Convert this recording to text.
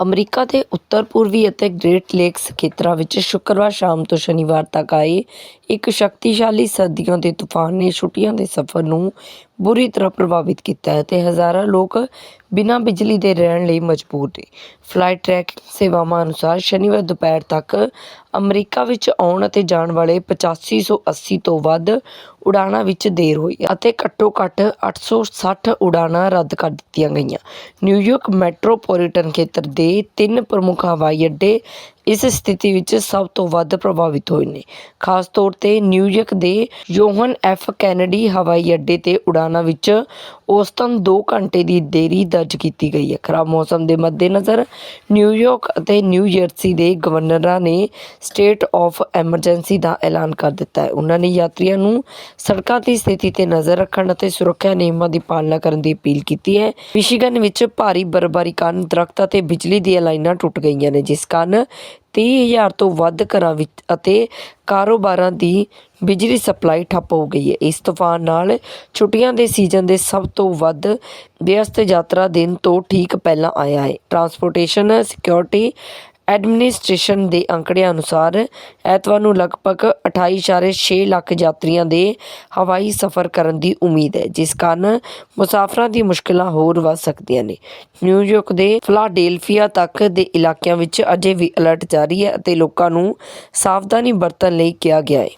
America ਦੇ ਉੱਤਰ ਪੂਰਬੀ ਅਤੇ ਗ੍ਰੇਟ ਲੇਕਸ ਖੇਤਰਾਂ ਵਿੱਚ ਸ਼ੁੱਕਰਵਾਰ ਸ਼ਾਮ ਤੋਂ ਸ਼ਨੀਵਾਰ ਤੱਕ ਆਏ ਇੱਕ ਸ਼ਕਤੀਸ਼ਾਲੀ ਸਰਦੀਆਂ ਦੇ ਤੂਫਾਨ ਨੇ ਛੁੱਟੀਆਂ ਦੇ ਸਫ਼ਰ ਨੂੰ ਬੁਰੀ ਤਰ੍ਹਾਂ ਪ੍ਰਭਾਵਿਤ ਕੀਤਾ ਹੈ ਤੇ ਹਜ਼ਾਰਾਂ ਲੋਕ ਬਿਨਾਂ ਬਿਜਲੀ ਦੇ ਰਹਿਣ ਲਈ ਮਜਬੂਰ ਨੇ। ਫਲਾਈਟ ਟਰੈਕਿੰਗ ਸੇਵਾਵਾਂ ਅਨੁਸਾਰ ਸ਼ਨੀਵਾਰ ਦੁਪਹਿਰ ਤੱਕ ਅਮਰੀਕਾ ਵਿੱਚ ਆਉਣ ਅਤੇ ਜਾਣ ਵਾਲੇ 8580 ਤੋਂ ਵੱਧ ਉਡਾਣਾਂ ਵਿੱਚ ਦੇਰ ਹੋਈ ਅਤੇ ਘੱਟੋ-ਘੱਟ 860 ਉਡਾਣਾਂ ਰੱਦ ਕਰ ਦਿੱਤੀਆਂ ਗਈਆਂ। ਨਿਊਯਾਰਕ ਮੈਟਰੋਪੋਲੀਟਨ ਖੇਤਰ ਦੇ ਤਿੰਨ ਪ੍ਰਮੁੱਖ ਹਵਾਈ ਅੱਡੇ ਇਸ ਸਥਿਤੀ ਵਿੱਚ ਸਭ ਤੋਂ ਵੱਧ ਪ੍ਰਭਾਵਿਤ ਹੋਏ ਨੇ। ਖਾਸ ਤੌਰ ਤੇ ਨਿਊਯਾਰਕ ਦੇ ਯੋਹਨ ਐਫ ਕੈਨੇਡੀ ਹਵਾਈ ਅੱਡੇ ਤੇ ਉਡਾਣ ਵਿੱਚ ਔਸਤਨ 2 ਘੰਟੇ ਦੀ ਦੇਰੀ ਦਰਜ ਕੀਤੀ ਗਈ ਹੈ। ਖਰਾਬ ਮੌਸਮ ਦੇ ਮੱਦੇਨਜ਼ਰ ਨਿਊਯਾਰਕ ਅਤੇ ਨਿਊ ਜਰਸੀ ਦੇ ਗਵਰਨਰਾਂ ਨੇ ਸਟੇਟ ਆਫ ਐਮਰਜੈਂਸੀ ਦਾ ਐਲਾਨ ਕਰ ਦਿੱਤਾ ਹੈ। ਉਹਨਾਂ ਨੇ ਯਾਤਰੀਆਂ ਨੂੰ ਸੜਕਾਂ ਦੀ ਸਥਿਤੀ ਤੇ ਨਜ਼ਰ ਰੱਖਣ ਅਤੇ ਸੁਰੱਖਿਆ ਨਿਯਮਾਂ ਦੀ ਪਾਲਣਾ ਕਰਨ ਦੀ ਅਪੀਲ ਕੀਤੀ ਹੈ। ਮਿਸ਼ੀਗਨ ਵਿੱਚ ਭਾਰੀ ਬਰਫ਼ਬਾਰੀ ਕਾਰਨ ਦਰਖਤ ਅਤੇ ਬਿਜਲੀ ਦੀਆਂ ਲਾਈਨਾਂ ਟੁੱਟ ਗਈਆਂ ਨੇ, ਜਿਸ ਕਾਰਨ ਤੀਹ ਹਜ਼ਾਰ ਤੋਂ ਵੱਧ ਘਰਾਂ ਵਿੱਚ ਅਤੇ ਕਾਰੋਬਾਰਾਂ ਦੀ ਬਿਜਲੀ ਸਪਲਾਈ ਠੱਪ ਹੋ ਗਈ ਹੈ। ਇਸ ਤੂਫਾਨ ਨਾਲ ਛੁੱਟੀਆਂ ਦੇ ਸੀਜ਼ਨ ਦੇ ਸਭ ਤੋਂ ਵੱਧ ਵਿਅਸਤ ਯਾਤਰਾ ਦਿਨ ਤੋਂ ਠੀਕ ਪਹਿਲਾਂ ਆਇਆ ਹੈ। ਟਰਾਂਸਪੋਰਟੇਸ਼ਨ, ਸਿਕਿਉਰਿਟੀ ਐਡਮਿਨਿਸਟ੍ਰੇਸ਼ਨ ਦੇ ਅੰਕੜਿਆਂ ਅਨੁਸਾਰ ਐਤਵਾਰ ਨੂੰ ਲਗਭਗ 28.6 ਲੱਖ ਯਾਤਰੀਆਂ ਦੇ ਹਵਾਈ ਸਫ਼ਰ ਕਰਨ ਦੀ ਉਮੀਦ ਹੈ, ਜਿਸ ਕਾਰਨ ਮੁਸਾਫਰਾਂ ਦੀ ਮੁਸ਼ਕਲਾਂ ਹੋਰ ਵੱਧ ਸਕਦੀਆਂ ਨੇ। ਨਿਊਯਾਰਕ ਦੇ ਫਲਾਡੇਲਫੀਆ ਤੱਕ ਦੇ ਇਲਾਕਿਆਂ ਵਿੱਚ ਅਜੇ ਵੀ ਅਲਰਟ ਜਾਰੀ ਹੈ ਅਤੇ ਲੋਕਾਂ ਨੂੰ ਸਾਵਧਾਨੀ ਵਰਤਣ ਲਈ ਕਿਹਾ ਗਿਆ ਹੈ।